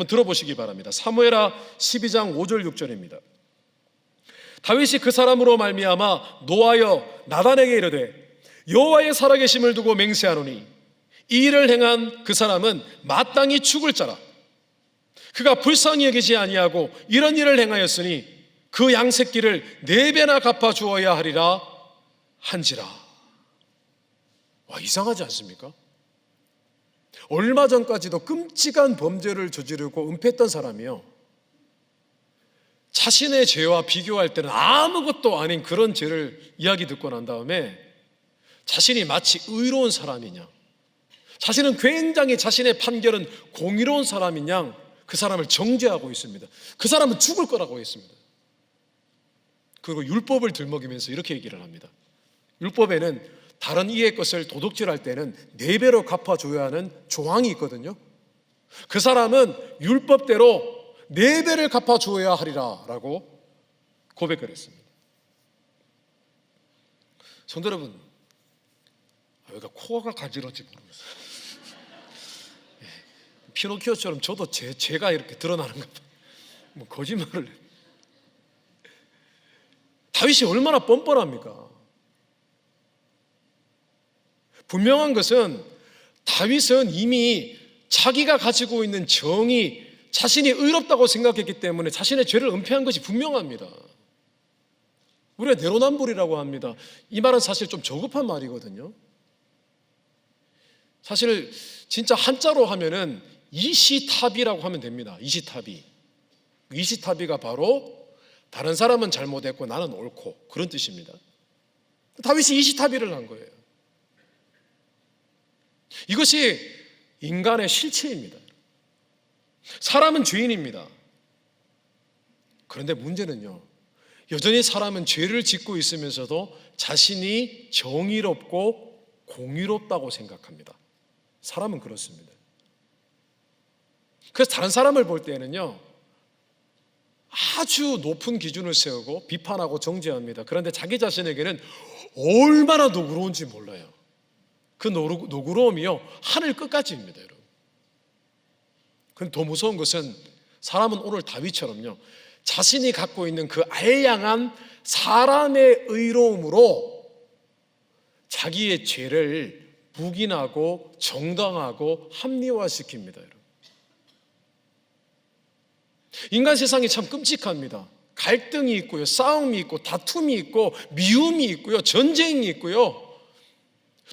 한번 들어보시기 바랍니다. 사무엘하 12장 5절 6절입니다. 다윗이 그 사람으로 말미암아 노하여 나단에게 이르되 여호와의 살아계심을 두고 맹세하노니 이 일을 행한 그 사람은 마땅히 죽을 자라. 그가 불쌍히 여기지 아니하고 이런 일을 행하였으니 그 양새끼를 네 배나 갚아 주어야 하리라 한지라. 와 이상하지 않습니까? 얼마 전까지도 끔찍한 범죄를 저지르고 은폐했던 사람이요. 자신의 죄와 비교할 때는 아무것도 아닌 그런 죄를 이야기 듣고 난 다음에 자신이 마치 의로운 사람이냐, 자신은 굉장히 자신의 판결은 공의로운 사람이냐, 그 사람을 정죄하고 있습니다. 그 사람은 죽을 거라고 했습니다. 그리고 율법을 들먹이면서 이렇게 얘기를 합니다. 율법에는 다른 이의 것을 도둑질할 때는 네 배로 갚아줘야 하는 조항이 있거든요. 그 사람은 율법대로 네 배를 갚아줘야 하리라라고 고백을 했습니다. 성도 여러분, 아, 왜가 코가 간지러운지 모르겠어요. 예, 피노키오처럼 저도 제, 제가 이렇게 드러나는가 봐. 뭐 거짓말을 해. 다윗이 얼마나 뻔뻔합니까? 분명한 것은 다윗은 이미 자기가 가지고 있는 정의, 자신이 의롭다고 생각했기 때문에 자신의 죄를 은폐한 것이 분명합니다. 우리가 내로남불이라고 합니다. 이 말은 사실 좀 저급한 말이거든요. 사실 진짜 한자로 하면은 이시탑이라고 하면 됩니다. 이시탑이. 이시탑이가 바로 다른 사람은 잘못했고 나는 옳고 그런 뜻입니다. 다윗이 이시탑이를 한 거예요. 이것이 인간의 실체입니다. 사람은 죄인입니다. 그런데 문제는요, 여전히 사람은 죄를 짓고 있으면서도 자신이 정의롭고 공의롭다고 생각합니다. 사람은 그렇습니다. 그래서 다른 사람을 볼 때는요, 아주 높은 기준을 세우고 비판하고 정죄합니다. 그런데 자기 자신에게는 얼마나 노그러운지 몰라요. 그 노그러움이요, 하늘 끝까지입니다, 여러분. 그런데 더 무서운 것은 사람은 오늘 다윗처럼요, 자신이 갖고 있는 그 알량한 사람의 의로움으로 자기의 죄를 묵인하고 정당하고 합리화시킵니다, 여러분. 인간 세상이 참 끔찍합니다. 갈등이 있고요, 싸움이 있고, 다툼이 있고, 미움이 있고요, 전쟁이 있고요.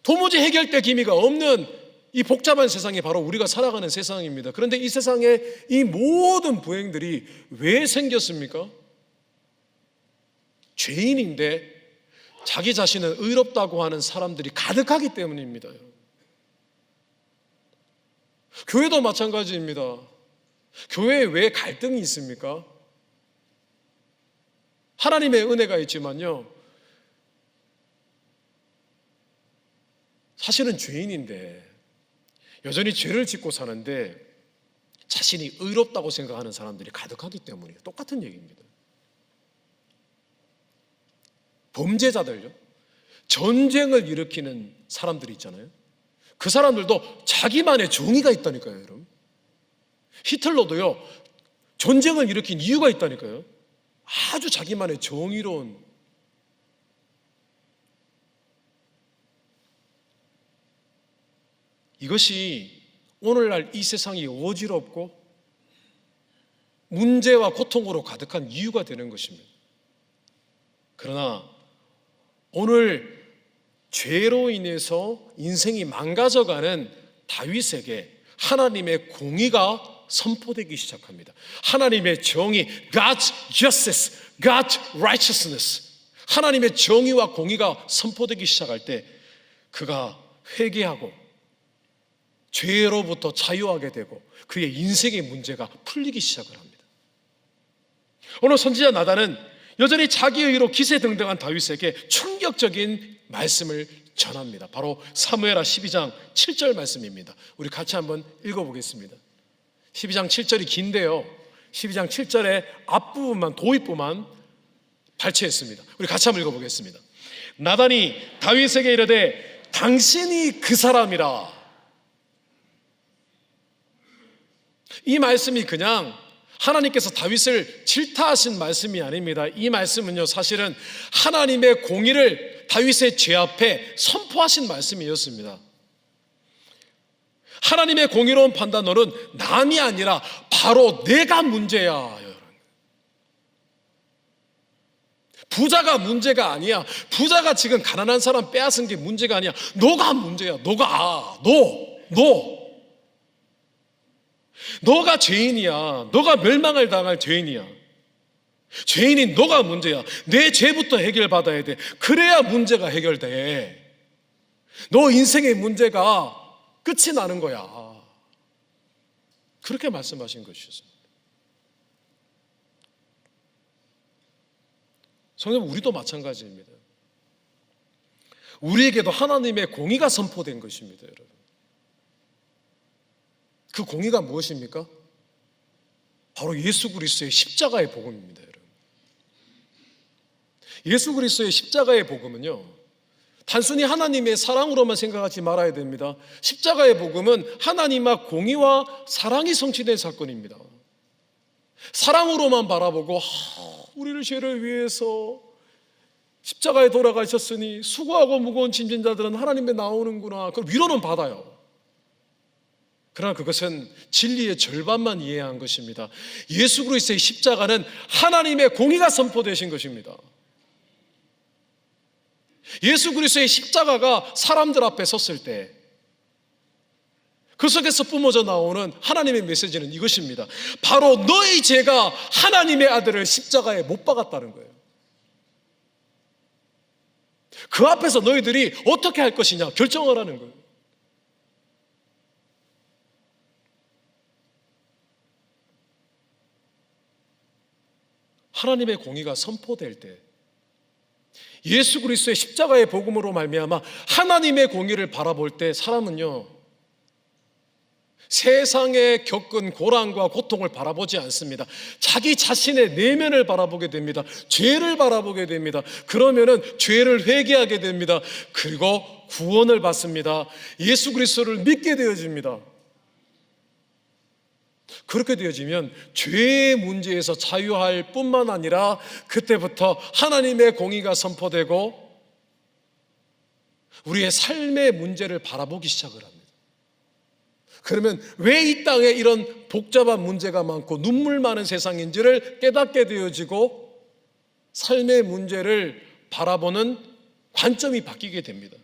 도무지 해결될 기미가 없는 이 복잡한 세상이 바로 우리가 살아가는 세상입니다. 그런데 이 세상에 이 모든 부행들이 왜 생겼습니까? 죄인인데 자기 자신은 의롭다고 하는 사람들이 가득하기 때문입니다. 교회도 마찬가지입니다. 교회에 왜 갈등이 있습니까? 하나님의 은혜가 있지만요. 사실은 죄인인데 여전히 죄를 짓고 사는데 자신이 의롭다고 생각하는 사람들이 가득하기 때문이에요. 똑같은 얘기입니다. 범죄자들요. 전쟁을 일으키는 사람들이 있잖아요. 그 사람들도 자기만의 정의가 있다니까요, 여러분. 히틀러도요, 전쟁을 일으킨 이유가 있다니까요. 아주 자기만의 정의로운 이것이 오늘날 이 세상이 어지럽고 문제와 고통으로 가득한 이유가 되는 것입니다. 그러나 오늘 죄로 인해서 인생이 망가져가는 다윗에게 하나님의 공의가 선포되기 시작합니다. 하나님의 정의, God's justice, God's righteousness. 하나님의 정의와 공의가 선포되기 시작할 때 그가 회개하고 죄로부터 자유하게 되고 그의 인생의 문제가 풀리기 시작을 합니다. 오늘 선지자 나단은 여전히 자기의 의로 기세등등한 다윗에게 충격적인 말씀을 전합니다. 바로 사무엘하 12장 7절 말씀입니다. 우리 같이 한번 읽어보겠습니다. 12장 7절이 긴데요. 12장 7절의 앞부분만 도입부만 발췌했습니다. 우리 같이 한번 읽어보겠습니다. 나단이 다윗에게 이르되 당신이 그 사람이라 이 말씀이 그냥 하나님께서 다윗을 질타하신 말씀이 아닙니다. 이 말씀은요, 사실은 하나님의 공의를 다윗의 죄 앞에 선포하신 말씀이었습니다. 하나님의 공의로운 판단으로는 남이 아니라 바로 내가 문제야. 부자가 문제가 아니야. 부자가 지금 가난한 사람 빼앗은 게 문제가 아니야. 너가 문제야. 너가 너, 너. 너가 죄인이야. 너가 멸망을 당할 죄인이야. 죄인인 너가 문제야. 내 죄부터 해결받아야 돼. 그래야 문제가 해결돼. 너 인생의 문제가 끝이 나는 거야. 그렇게 말씀하신 것이었습니다. 성님 우리도 마찬가지입니다. 우리에게도 하나님의 공의가 선포된 것입니다, 여러분. 그 공의가 무엇입니까? 바로 예수 그리스도의 십자가의 복음입니다, 여러분. 예수 그리스도의 십자가의 복음은요. 단순히 하나님의 사랑으로만 생각하지 말아야 됩니다. 십자가의 복음은 하나님과 공의와 사랑이 성취된 사건입니다. 사랑으로만 바라보고 아, 우리를 죄를 위해서 십자가에 돌아가셨으니 수고하고 무거운 짐진 자들은 하나님에 나오는구나. 그 위로는 받아요. 그러나 그것은 진리의 절반만 이해한 것입니다. 예수 그리스도의 십자가는 하나님의 공의가 선포되신 것입니다. 예수 그리스도의 십자가가 사람들 앞에 섰을 때 그 속에서 뿜어져 나오는 하나님의 메시지는 이것입니다. 바로 너의 죄가 하나님의 아들을 십자가에 못 박았다는 거예요. 그 앞에서 너희들이 어떻게 할 것이냐 결정을 하는 거예요. 하나님의 공의가 선포될 때 예수 그리스도의 십자가의 복음으로 말미암아 하나님의 공의를 바라볼 때 사람은요 세상에 겪은 고난과 고통을 바라보지 않습니다. 자기 자신의 내면을 바라보게 됩니다. 죄를 바라보게 됩니다. 그러면은 죄를 회개하게 됩니다. 그리고 구원을 받습니다. 예수 그리스도를 믿게 되어집니다. 그렇게 되어지면 죄의 문제에서 자유할 뿐만 아니라 그때부터 하나님의 공의가 선포되고 우리의 삶의 문제를 바라보기 시작을 합니다. 그러면 왜 이 땅에 이런 복잡한 문제가 많고 눈물 많은 세상인지를 깨닫게 되어지고 삶의 문제를 바라보는 관점이 바뀌게 됩니다.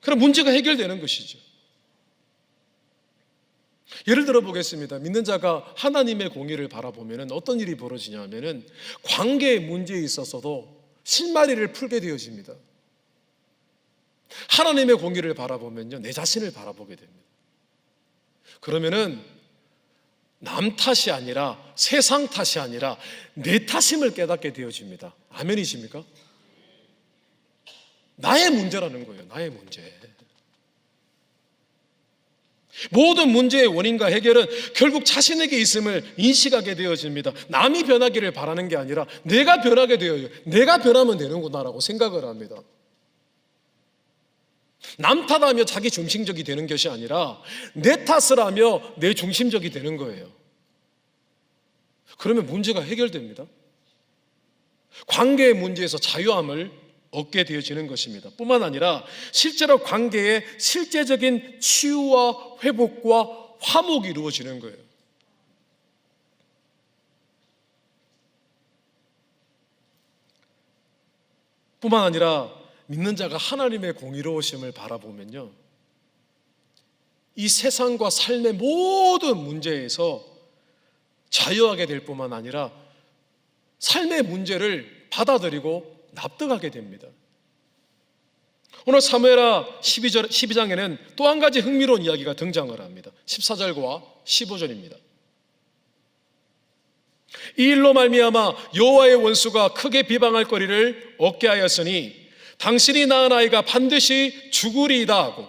그럼 문제가 해결되는 것이죠. 예를 들어 보겠습니다. 믿는 자가 하나님의 공의를 바라보면 어떤 일이 벌어지냐 하면은 관계의 문제에 있어서도 실마리를 풀게 되어집니다. 하나님의 공의를 바라보면요. 내 자신을 바라보게 됩니다. 그러면은 남 탓이 아니라 세상 탓이 아니라 내 탓임을 깨닫게 되어집니다. 아멘이십니까? 나의 문제라는 거예요. 나의 문제. 모든 문제의 원인과 해결은 결국 자신에게 있음을 인식하게 되어집니다. 남이 변하기를 바라는 게 아니라 내가 변하게 되어요. 내가 변하면 되는구나라고 생각을 합니다. 남 탓하며 자기 중심적이 되는 것이 아니라 내 탓을 하며 내 중심적이 되는 거예요. 그러면 문제가 해결됩니다. 관계의 문제에서 자유함을 얻게 되어지는 것입니다. 뿐만 아니라 실제로 관계에 실제적인 치유와 회복과 화목이 이루어지는 거예요. 뿐만 아니라 믿는 자가 하나님의 공의로우심을 바라보면요. 이 세상과 삶의 모든 문제에서 자유하게 될 뿐만 아니라 삶의 문제를 받아들이고 납득하게 됩니다. 오늘 사무엘하 12절, 12장에는 또 한 가지 흥미로운 이야기가 등장을 합니다. 14절과 15절입니다. 이 일로 말미암아 여호와의 원수가 크게 비방할 거리를 얻게 하였으니 당신이 낳은 아이가 반드시 죽으리이다 하고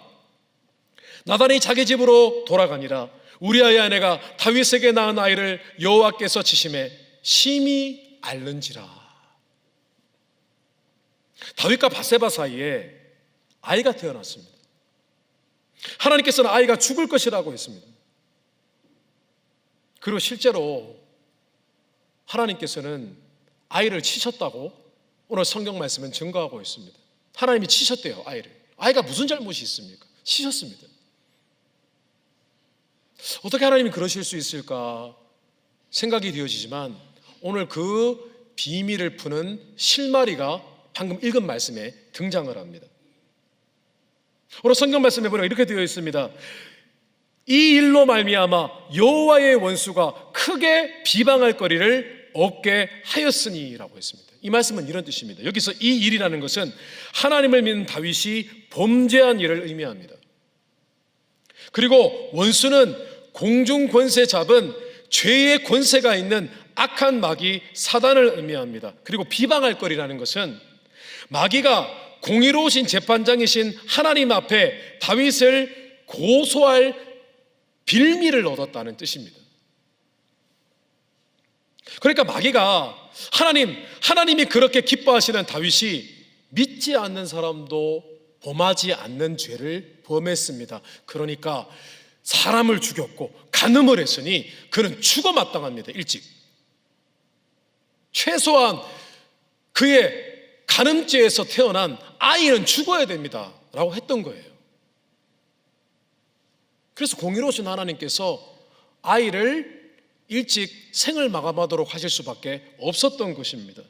나단이 자기 집으로 돌아가니라 우리아의 아내가 다윗에게 낳은 아이를 여호와께서 치심에 심히 앓는지라 다윗과 바세바 사이에 아이가 태어났습니다. 하나님께서는 아이가 죽을 것이라고 했습니다. 그리고 실제로 하나님께서는 아이를 치셨다고 오늘 성경 말씀은 증거하고 있습니다. 하나님이 치셨대요, 아이를. 아이가 무슨 잘못이 있습니까? 치셨습니다. 어떻게 하나님이 그러실 수 있을까 생각이 되어지지만 오늘 그 비밀을 푸는 실마리가 방금 읽은 말씀에 등장을 합니다. 오늘 성경 말씀에 보면 이렇게 되어 있습니다. 이 일로 말미암아 여호와의 원수가 크게 비방할 거리를 얻게 하였으니라고 했습니다. 이 말씀은 이런 뜻입니다. 여기서 이 일이라는 것은 하나님을 믿는 다윗이 범죄한 일을 의미합니다. 그리고 원수는 공중 권세 잡은 죄의 권세가 있는 악한 마귀 사단을 의미합니다. 그리고 비방할 거리라는 것은 마귀가 공의로우신 재판장이신 하나님 앞에 다윗을 고소할 빌미를 얻었다는 뜻입니다. 그러니까 마귀가 하나님, 하나님이 그렇게 기뻐하시는 다윗이 믿지 않는 사람도 범하지 않는 죄를 범했습니다. 그러니까 사람을 죽였고 간음을 했으니 그는 죽어 마땅합니다. 일찍. 최소한 그의 간음죄에서 태어난 아이는 죽어야 됩니다. 라고 했던 거예요. 그래서 공의로우신 하나님께서 아이를 일찍 생을 마감하도록 하실 수밖에 없었던 것입니다.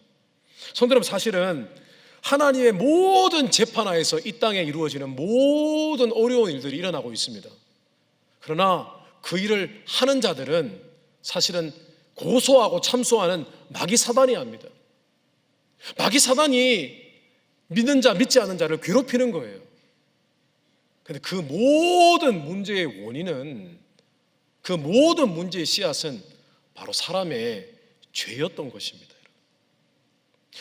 성도 여러분 사실은 하나님의 모든 재판하에서 이 땅에 이루어지는 모든 어려운 일들이 일어나고 있습니다. 그러나 그 일을 하는 자들은 사실은 고소하고 참소하는 마귀 사단이 합니다. 마귀 사단이 믿는 자, 믿지 않는 자를 괴롭히는 거예요. 근데 그 모든 문제의 원인은 그 모든 문제의 씨앗은 바로 사람의 죄였던 것입니다.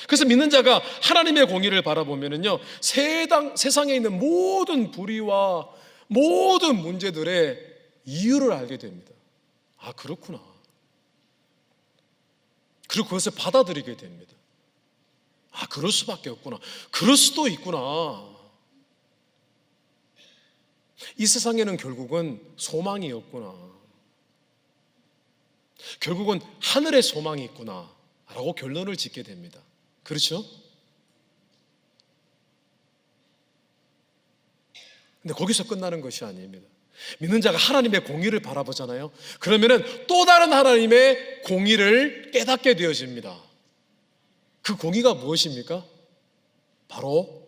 그래서 믿는 자가 하나님의 공의를 바라보면은요, 세상, 세상에 있는 모든 불의와 모든 문제들의 이유를 알게 됩니다. 아, 그렇구나. 그리고 그것을 받아들이게 됩니다. 아, 그럴 수밖에 없구나. 그럴 수도 있구나. 이 세상에는 결국은 소망이 없구나. 결국은 하늘에 소망이 있구나. 라고 결론을 짓게 됩니다. 그렇죠? 근데 거기서 끝나는 것이 아닙니다. 믿는 자가 하나님의 공의를 바라보잖아요. 그러면은 또 다른 하나님의 공의를 깨닫게 되어집니다. 그 공의가 무엇입니까? 바로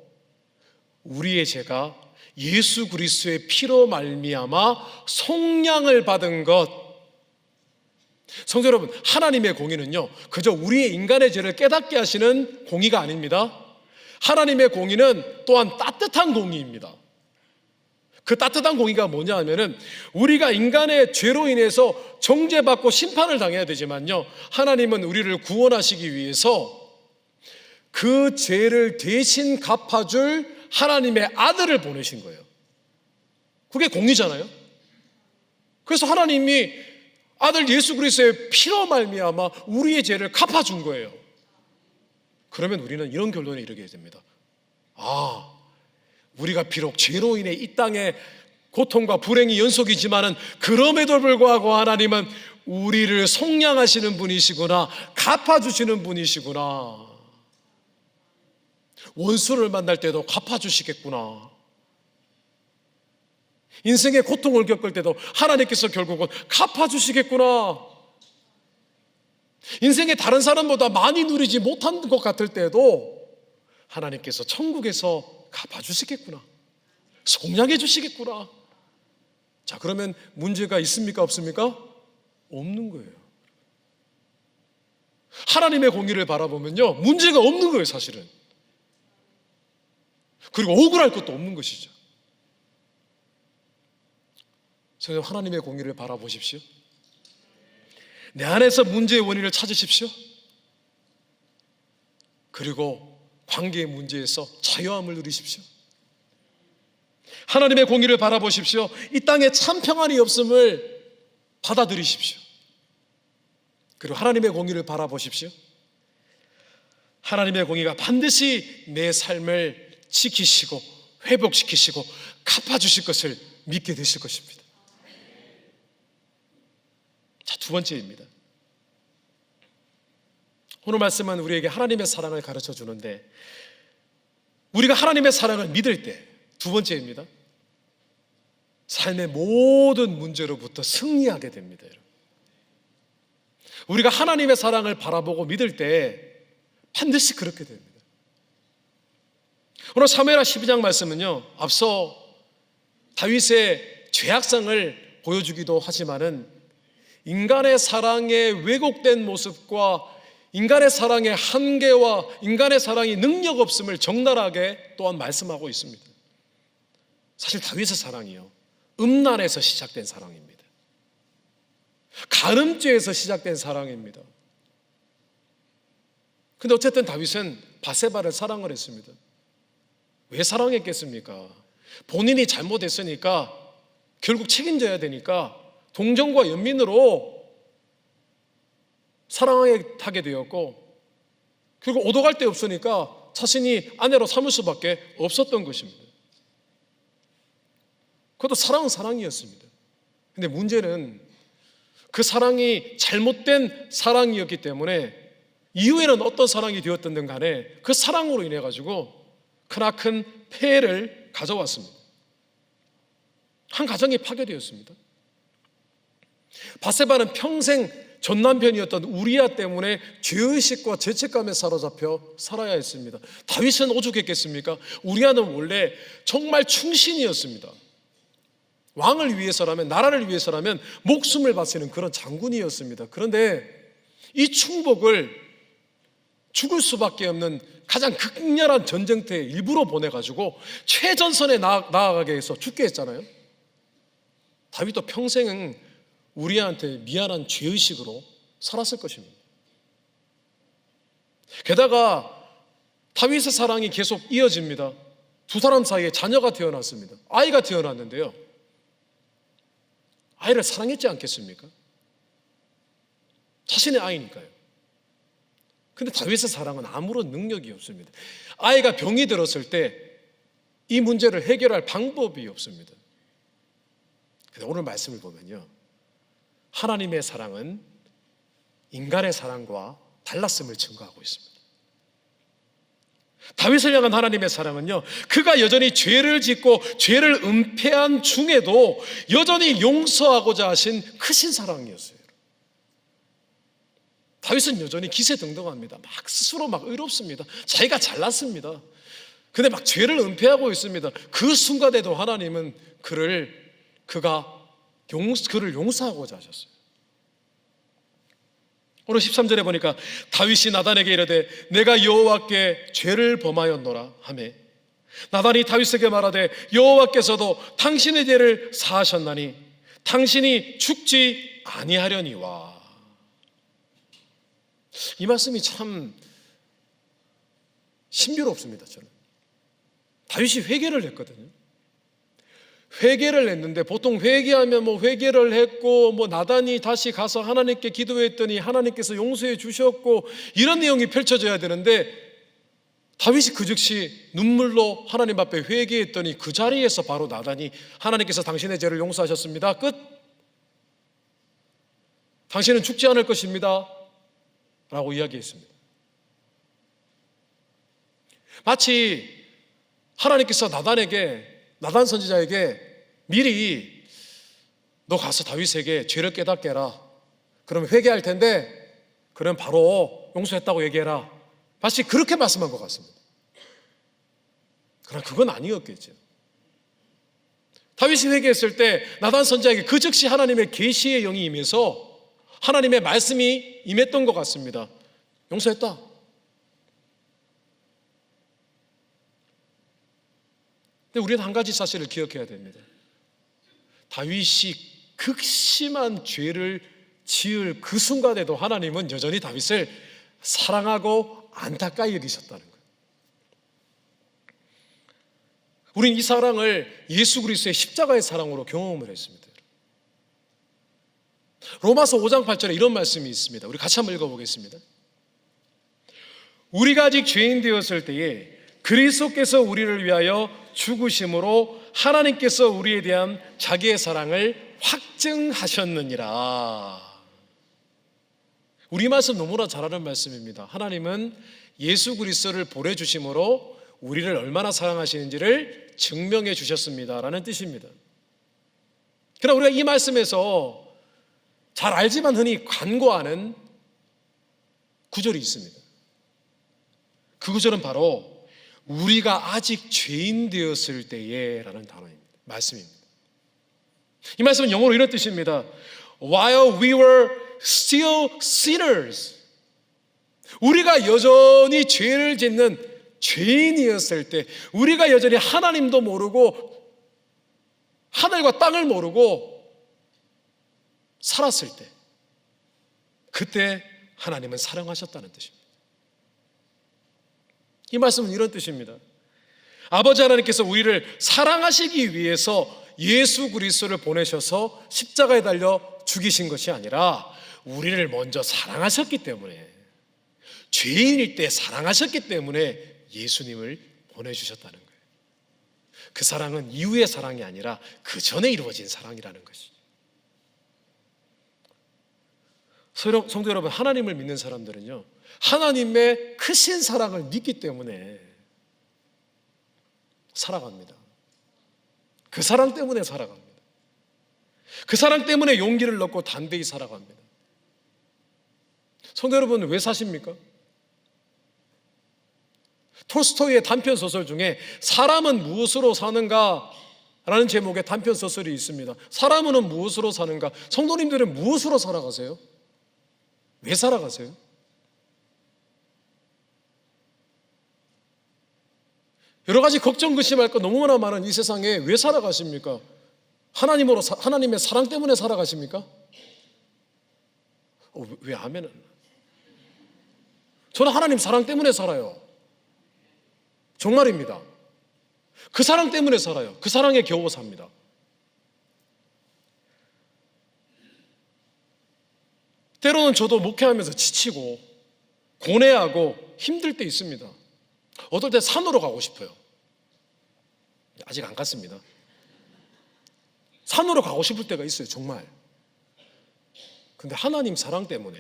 우리의 죄가 예수 그리스도의 피로 말미암아 속량을 받은 것. 성도 여러분, 하나님의 공의는요, 그저 우리의 인간의 죄를 깨닫게 하시는 공의가 아닙니다. 하나님의 공의는 또한 따뜻한 공의입니다. 그 따뜻한 공의가 뭐냐 하면은 우리가 인간의 죄로 인해서 정죄받고 심판을 당해야 되지만요. 하나님은 우리를 구원하시기 위해서 그 죄를 대신 갚아줄 하나님의 아들을 보내신 거예요. 그게 공의잖아요. 그래서 하나님이 아들 예수 그리스도의 피로 말미암아 우리의 죄를 갚아준 거예요. 그러면 우리는 이런 결론에 이르게 됩니다. 아, 우리가 비록 죄로 인해 이 땅에 고통과 불행이 연속이지만은 그럼에도 불구하고 하나님은 우리를 속량하시는 분이시구나, 갚아주시는 분이시구나. 원수를 만날 때도 갚아주시겠구나. 인생의 고통을 겪을 때도 하나님께서 결국은 갚아주시겠구나. 인생의 다른 사람보다 많이 누리지 못한 것 같을 때도 하나님께서 천국에서 갚아주시겠구나. 속량해 주시겠구나. 자, 그러면 문제가 있습니까? 없습니까? 없는 거예요. 하나님의 공의를 바라보면요. 문제가 없는 거예요, 사실은. 그리고 억울할 것도 없는 것이죠. 그래서 하나님의 공의를 바라보십시오. 내 안에서 문제의 원인을 찾으십시오. 그리고 관계의 문제에서 자유함을 누리십시오. 하나님의 공의를 바라보십시오. 이 땅에 참 평안이 없음을 받아들이십시오. 그리고 하나님의 공의를 바라보십시오. 하나님의 공의가 반드시 내 삶을 지키시고 회복시키시고 갚아주실 것을 믿게 되실 것입니다. 자, 두 번째입니다. 오늘 말씀은 우리에게 하나님의 사랑을 가르쳐 주는데 우리가 하나님의 사랑을 믿을 때 두 번째입니다. 삶의 모든 문제로부터 승리하게 됩니다. 여러분. 우리가 하나님의 사랑을 바라보고 믿을 때 반드시 그렇게 됩니다. 오늘 사무엘하 12장 말씀은요. 앞서 다윗의 죄악성을 보여주기도 하지만은 인간의 사랑의 왜곡된 모습과 인간의 사랑의 한계와 인간의 사랑이 능력 없음을 적나라하게 또한 말씀하고 있습니다. 사실 다윗의 사랑이요. 음란에서 시작된 사랑입니다. 가늠죄에서 시작된 사랑입니다. 근데 어쨌든 다윗은 바세바를 사랑을 했습니다. 왜 사랑했겠습니까? 본인이 잘못했으니까 결국 책임져야 되니까 동정과 연민으로 사랑하게 되었고 그리고 오도갈 데 없으니까 자신이 아내로 삼을 수밖에 없었던 것입니다. 그것도 사랑은 사랑이었습니다. 근데 문제는 그 사랑이 잘못된 사랑이었기 때문에 이후에는 어떤 사랑이 되었든 간에 그 사랑으로 인해 가지고 크나큰 폐해를 가져왔습니다. 한 가정이 파괴되었습니다. 바세바는 평생 전 남편이었던 우리아 때문에 죄의식과 죄책감에 사로잡혀 살아야 했습니다. 다윗은 오죽했겠습니까? 우리아는 원래 정말 충신이었습니다. 왕을 위해서라면 나라를 위해서라면 목숨을 바치는 그런 장군이었습니다. 그런데 이 충복을 죽을 수밖에 없는 가장 극렬한 전쟁터에 일부러 보내가지고 최전선에 나아가게 해서 죽게 했잖아요. 다윗도 평생은 우리한테 미안한 죄의식으로 살았을 것입니다. 게다가 다윗의 사랑이 계속 이어집니다. 두 사람 사이에 자녀가 태어났습니다. 아이가 태어났는데요. 아이를 사랑했지 않겠습니까? 자신의 아이니까요. 근데 다윗의 사랑은 아무런 능력이 없습니다. 아이가 병이 들었을 때 이 문제를 해결할 방법이 없습니다. 근데 오늘 말씀을 보면요. 하나님의 사랑은 인간의 사랑과 달랐음을 증거하고 있습니다. 다윗을 향한 하나님의 사랑은요, 그가 여전히 죄를 짓고 죄를 은폐한 중에도 여전히 용서하고자 하신 크신 사랑이었어요. 다윗은 여전히 기세등등합니다. 막 스스로 막 의롭습니다. 자기가 잘났습니다. 근데 막 죄를 은폐하고 있습니다. 그 순간에도 하나님은 그를 그가 용, 그를 용서하고자 하셨어요. 오늘 13절에 보니까 다윗이 나단에게 이르되 내가 여호와께 죄를 범하였노라 하매 나단이 다윗에게 말하되 여호와께서도 당신의 죄를 사하셨나니 당신이 죽지 아니하려니와 이 말씀이 참 신비롭습니다 저는 다윗이 회개를 했거든요 회개를 했는데 보통 회개하면 뭐 회개를 했고 뭐 나단이 다시 가서 하나님께 기도했더니 하나님께서 용서해 주셨고 이런 내용이 펼쳐져야 되는데 다윗이 그 즉시 눈물로 하나님 앞에 회개했더니 그 자리에서 바로 나단이 하나님께서 당신의 죄를 용서하셨습니다. 끝. 당신은 죽지 않을 것입니다. 라고 이야기했습니다. 마치 하나님께서 나단에게 나단 선지자에게 미리 너 가서 다윗에게 죄를 깨닫게 해라. 그러면 회개할 텐데 그럼 바로 용서했다고 얘기해라. 마치 그렇게 말씀한 것 같습니다. 그러나 그건 아니었겠죠. 다윗이 회개했을 때 나단 선지자에게 그 즉시 하나님의 계시의 영이 임해서 하나님의 말씀이 임했던 것 같습니다. 용서했다. 근데 우리는 한 가지 사실을 기억해야 됩니다. 다윗이 극심한 죄를 지을 그 순간에도 하나님은 여전히 다윗을 사랑하고 안타까이 여기셨다는 거예요. 우리는 이 사랑을 예수 그리스도의 십자가의 사랑으로 경험을 했습니다. 로마서 5장 8절에 이런 말씀이 있습니다. 우리 같이 한번 읽어보겠습니다. 우리가 아직 죄인 되었을 때에 그리스도께서 우리를 위하여 죽으심으로 하나님께서 우리에 대한 자기의 사랑을 확증하셨느니라. 우리 말씀 너무나 잘 아는 말씀입니다. 하나님은 예수 그리스도를 보내 주심으로 우리를 얼마나 사랑하시는지를 증명해 주셨습니다라는 뜻입니다. 그러나 우리가 이 말씀에서 잘 알지만 흔히 간과하는 구절이 있습니다. 그 구절은 바로 우리가 아직 죄인 되었을 때에라는 단어입니다. 말씀입니다. 이 말씀은 영어로 이런 뜻입니다. While we were still sinners. 우리가 여전히 죄를 짓는 죄인이었을 때, 우리가 여전히 하나님도 모르고 하늘과 땅을 모르고 살았을 때, 그때 하나님은 사랑하셨다는 뜻입니다. 이 말씀은 이런 뜻입니다. 아버지 하나님께서 우리를 사랑하시기 위해서 예수 그리스도를 보내셔서 십자가에 달려 죽이신 것이 아니라 우리를 먼저 사랑하셨기 때문에 죄인일 때 사랑하셨기 때문에 예수님을 보내주셨다는 거예요. 그 사랑은 이후의 사랑이 아니라 그 전에 이루어진 사랑이라는 것이죠. 성도 여러분, 하나님을 믿는 사람들은요, 하나님의 크신 사랑을 믿기 때문에 살아갑니다. 그 사랑 때문에 살아갑니다. 그 사랑 때문에 용기를 넣고 담대히 살아갑니다. 성도 여러분, 왜 사십니까? 톨스토이의 단편 소설 중에 사람은 무엇으로 사는가? 라는 제목의 단편 소설이 있습니다. 사람은 무엇으로 사는가? 성도님들은 무엇으로 살아가세요? 왜 살아가세요? 여러 가지 걱정 의심할 거 너무나 많은 이 세상에 왜 살아가십니까? 하나님으로 사- 하나님의 사랑 때문에 살아가십니까? 어, 왜- 왜 아멘은? 저는 하나님 사랑 때문에 살아요. 정말입니다. 그 사랑 때문에 살아요. 그 사랑에 겨워 삽니다. 때로는 저도 목회하면서 지치고 고뇌하고 힘들 때 있습니다. 어떨 때 산으로 가고 싶어요. 아직 안 갔습니다. 산으로 가고 싶을 때가 있어요, 정말. 근데 하나님 사랑 때문에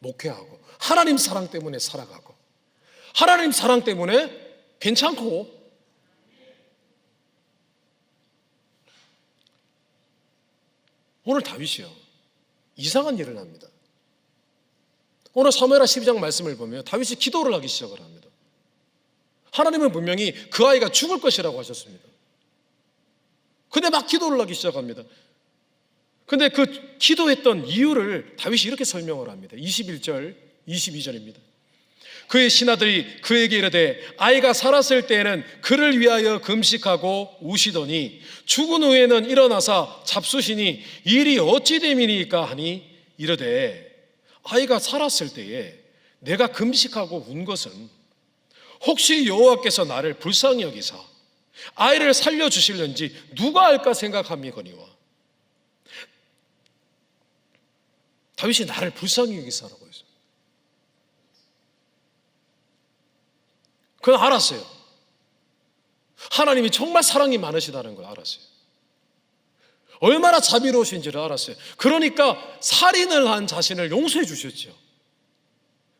목회하고, 하나님 사랑 때문에 살아가고, 하나님 사랑 때문에 괜찮고, 오늘 다윗이요. 이상한 일을 합니다. 오늘 사무엘하 12장 말씀을 보면 다윗이 기도를 하기 시작을 합니다. 하나님은 분명히 그 아이가 죽을 것이라고 하셨습니다. 근데 막 기도를 하기 시작합니다. 근데 그 기도했던 이유를 다윗이 이렇게 설명을 합니다. 21절, 22절입니다. 그의 신하들이 그에게 이르되 아이가 살았을 때에는 그를 위하여 금식하고 우시더니 죽은 후에는 일어나사 잡수시니 일이 어찌 됨이니까 하니 이르되 아이가 살았을 때에 내가 금식하고 운 것은 혹시 여호와께서 나를 불쌍히 여기사 아이를 살려 주실는지 누가 알까 생각함이거니와 다윗이 나를 불쌍히 여기사라고 했어요. 그건 알았어요. 하나님이 정말 사랑이 많으시다는 걸 알았어요. 얼마나 자비로우신지를 알았어요. 그러니까 살인을 한 자신을 용서해 주셨죠.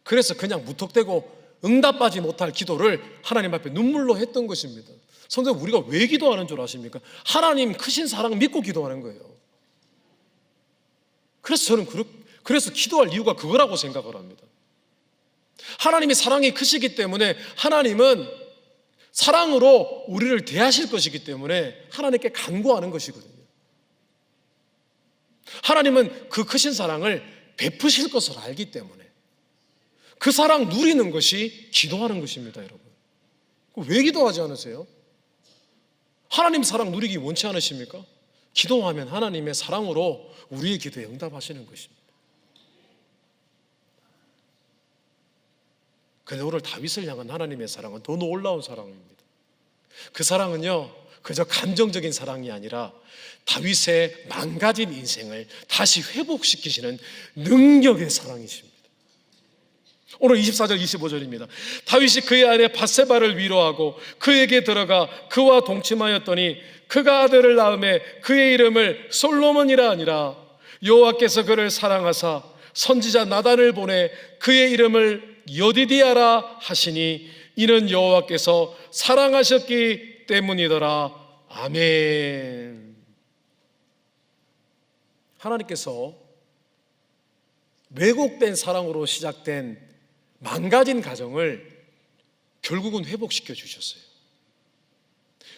그래서 그냥 무턱대고 응답하지 못할 기도를 하나님 앞에 눈물로 했던 것입니다. 성도 우리가 왜 기도하는 줄 아십니까? 하나님 크신 사랑 믿고 기도하는 거예요. 그래서 저는 그래서 기도할 이유가 그거라고 생각을 합니다. 하나님이 사랑이 크시기 때문에 하나님은 사랑으로 우리를 대하실 것이기 때문에 하나님께 간구하는 것이거든요. 하나님은 그 크신 사랑을 베푸실 것을 알기 때문에 그 사랑 누리는 것이 기도하는 것입니다, 여러분. 왜 기도하지 않으세요? 하나님 사랑 누리기 원치 않으십니까? 기도하면 하나님의 사랑으로 우리의 기도에 응답하시는 것입니다. 그런데 오늘 다윗을 향한 하나님의 사랑은 더 놀라운 사랑입니다. 그 사랑은요, 그저 감정적인 사랑이 아니라 다윗의 망가진 인생을 다시 회복시키시는 능력의 사랑이십니다. 오늘 24절 25절입니다. 다윗이 그의 아내 바세바를 위로하고 그에게 들어가 그와 동침하였더니 그가 아들을 낳음에 그의 이름을 솔로몬이라 아니라 여호와께서 그를 사랑하사 선지자 나단을 보내 그의 이름을 여디디아라 하시니 이는 여호와께서 사랑하셨기 때문이더라. 아멘. 하나님께서 왜곡된 사랑으로 시작된 망가진 가정을 결국은 회복시켜 주셨어요.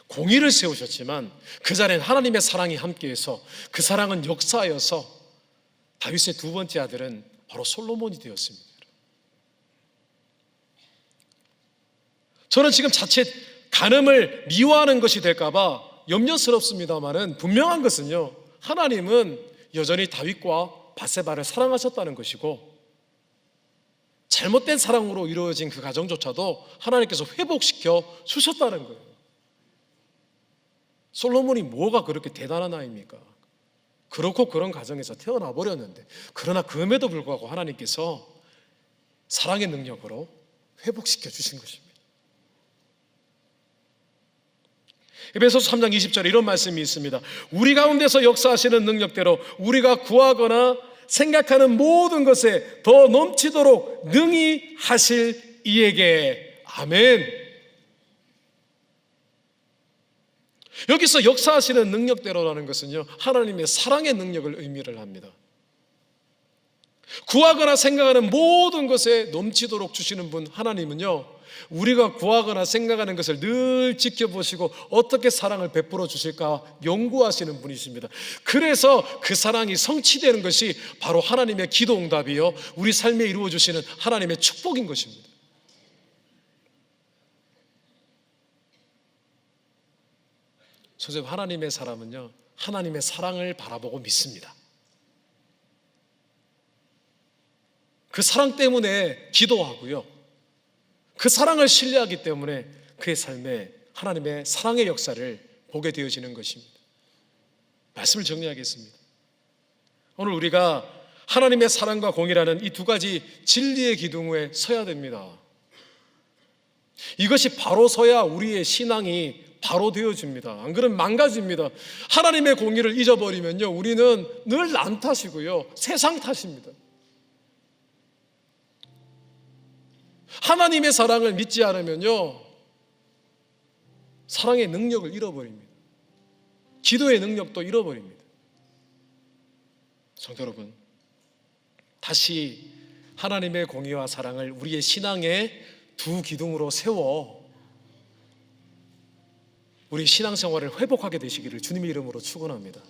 공의를 세우셨지만 그 자리엔 하나님의 사랑이 함께해서 그 사랑은 역사여서 다윗의 두 번째 아들은 바로 솔로몬이 되었습니다. 저는 지금 자칫 간음을 미워하는 것이 될까봐 염려스럽습니다만은 분명한 것은요 하나님은 여전히 다윗과 바세바를 사랑하셨다는 것이고 잘못된 사랑으로 이루어진 그 가정조차도 하나님께서 회복시켜 주셨다는 거예요. 솔로몬이 뭐가 그렇게 대단한 아이입니까? 그렇고 그런 가정에서 태어나 버렸는데 그러나 그럼에도 불구하고 하나님께서 사랑의 능력으로 회복시켜 주신 것입니다. 에베소서 3장 20절에 이런 말씀이 있습니다. 우리 가운데서 역사하시는 능력대로 우리가 구하거나 생각하는 모든 것에 더 넘치도록 능히 하실 이에게 아멘. 여기서 역사하시는 능력대로라는 것은요, 하나님의 사랑의 능력을 의미를 합니다. 구하거나 생각하는 모든 것에 넘치도록 주시는 분 하나님은요, 우리가 구하거나 생각하는 것을 늘 지켜보시고 어떻게 사랑을 베풀어 주실까 연구하시는 분이십니다. 그래서 그 사랑이 성취되는 것이 바로 하나님의 기도 응답이요, 우리 삶에 이루어 주시는 하나님의 축복인 것입니다. 소셉 하나님의 사람은요, 하나님의 사랑을 바라보고 믿습니다. 그 사랑 때문에 기도하고요. 그 사랑을 신뢰하기 때문에 그의 삶에 하나님의 사랑의 역사를 보게 되어지는 것입니다. 말씀을 정리하겠습니다. 오늘 우리가 하나님의 사랑과 공이라는 이 두 가지 진리의 기둥에 서야 됩니다. 이것이 바로 서야 우리의 신앙이 바로 되어집니다. 안 그러면 망가집니다. 하나님의 공의를 잊어버리면요, 우리는 늘 남 탓이고요, 세상 탓입니다. 하나님의 사랑을 믿지 않으면요, 사랑의 능력을 잃어버립니다. 기도의 능력도 잃어버립니다. 성도 여러분, 다시 하나님의 공의와 사랑을 우리의 신앙의 두 기둥으로 세워 우리 신앙생활을 회복하게 되시기를 주님의 이름으로 축원합니다.